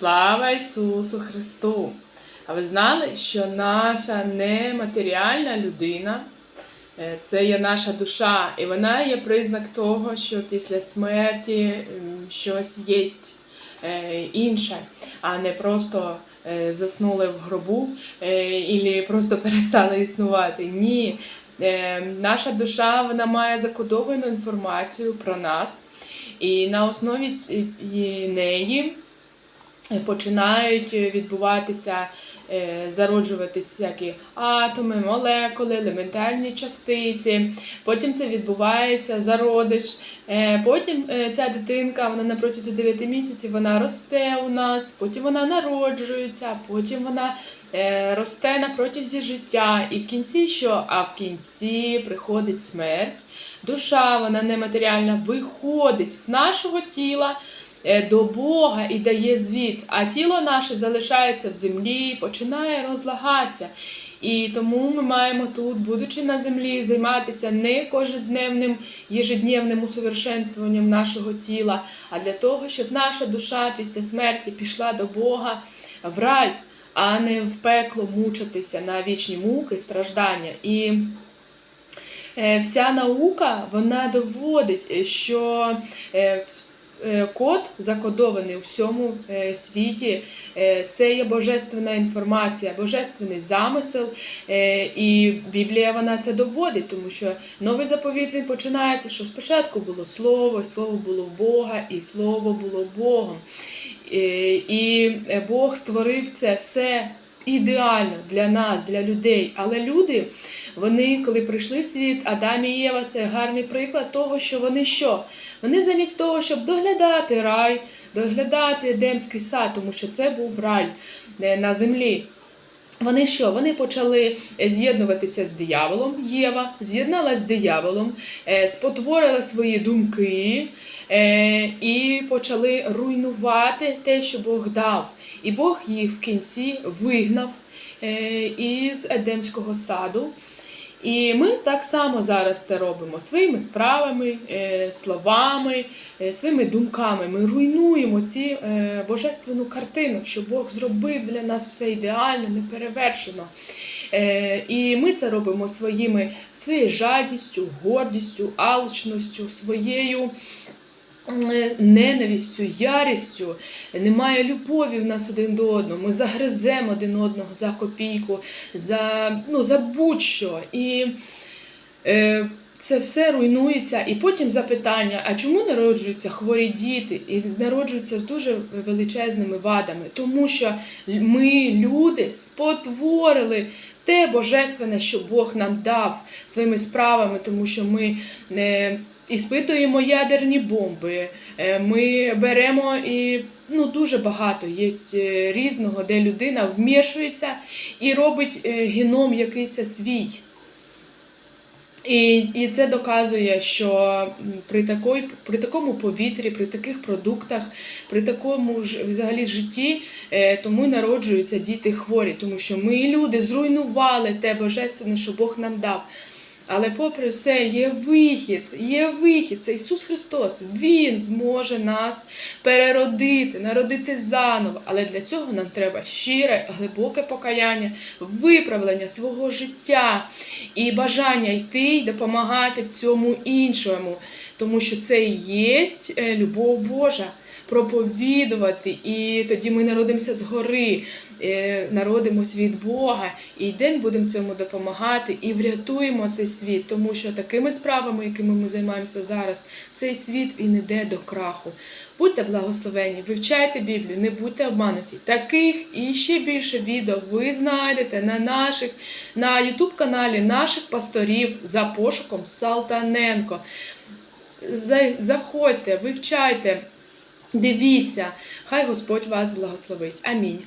Слава Ісусу Христу! А ви знали, що наша нематеріальна людина е, це є наша душа, і вона є признак того, що після смерті щось є е, інше, а не просто е, заснули в гробу і просто перестали існувати. Ні. Наша душа вона має закодовану інформацію про нас, і на основі неї починають відбуватися, е, зароджуватись всякі атоми, молекули, елементарні частиці. Потім це відбувається зародиш. Е, Потім е, ця дитинка, вона на протязі 9 місяців вона росте у нас, потім вона народжується, потім вона е, росте на протязі життя. І в кінці що? А в кінці приходить смерть. Душа, вона нематеріальна, виходить з нашого тіла е, до Бога і дає звіт, а тіло наше залишається в землі, починає розлагатися. І тому ми маємо тут, будучи на землі, займатися не кожедневним, єжедневним усовершенствуванням нашого тіла, а для того, щоб наша душа після смерті пішла до Бога в рай, а не в пекло мучитися на вічні муки, страждання. І е, вся наука вона доводить, е, що е, е, код закодований у всьому е, світі. Е, Це є божественна інформація, божественний замисел, Е, і Біблія вона це доводить, тому що новий заповіт він починається, що спочатку було слово, і слово було Бога, і слово було Богом. Е, І е, Бог створив це все ідеально для нас, для людей. Але люди, вони, коли прийшли в світ, Адам і Єва, це гарний приклад того, що вони що? Вони замість того, щоб доглядати рай, доглядати Едемський сад, тому що це був рай е, на землі. Вони що? Вони почали е, з'єднуватися з дияволом. Єва з'єдналася з дияволом, е, спотворила свої думки е, і почали руйнувати те, що Бог дав. І Бог їх в кінці вигнав із Едемського саду. І ми так само зараз це робимо своїми справами, е, словами, е, своїми думками. Ми руйнуємо ці е, божественну картину, що Бог зробив для нас все ідеально, неперевершено. І ми це робимо своїми, своєю жадністю, гордістю, алчністю, своєю ненавистю, ярістю. Немає любові в нас один до одного. Ми загриземо один одного за копійку, за, ну, за будь-що. І е, це все руйнується. І потім запитання: а чому народжуються хворі діти і народжуються з дуже величезними вадами? Тому що ми, люди, спотворили те божественне, що Бог нам дав своїми справами, тому що ми. е, Іспитуємо ядерні бомби, е, ми беремо і ну, дуже багато є е, різного, де людина вмішується і робить е, геном якийсь свій. І, і це доказує, що при, такой, при такому повітрі, при таких продуктах, при такому ж взагалі житті, тому народжуються діти хворі, тому що ми, люди, зруйнували те божественне, що Бог нам дав. Але попри все, є вихід, є вихід. Це Ісус Христос. Він зможе нас переродити, народити заново. Але для цього нам треба щире, глибоке покаяння, виправлення свого життя і бажання йти і допомагати в цьому іншому. Тому що це і є е, любов Божа. Проповідувати, і тоді ми народимося згори, е, народимось від Бога, і йдемо будемо цьому допомагати і врятуємо цей світ, тому що такими справами, якими ми займаємося зараз, цей світ він іде до краху. Будьте благословені, вивчайте Біблію, не будьте обмануті. Таких і ще більше відео ви знайдете на наших на YouTube каналі наших пасторів за пошуком Салтаненко. За- Заходьте, вивчайте. Дивіться, хай Господь вас благословить. Амінь.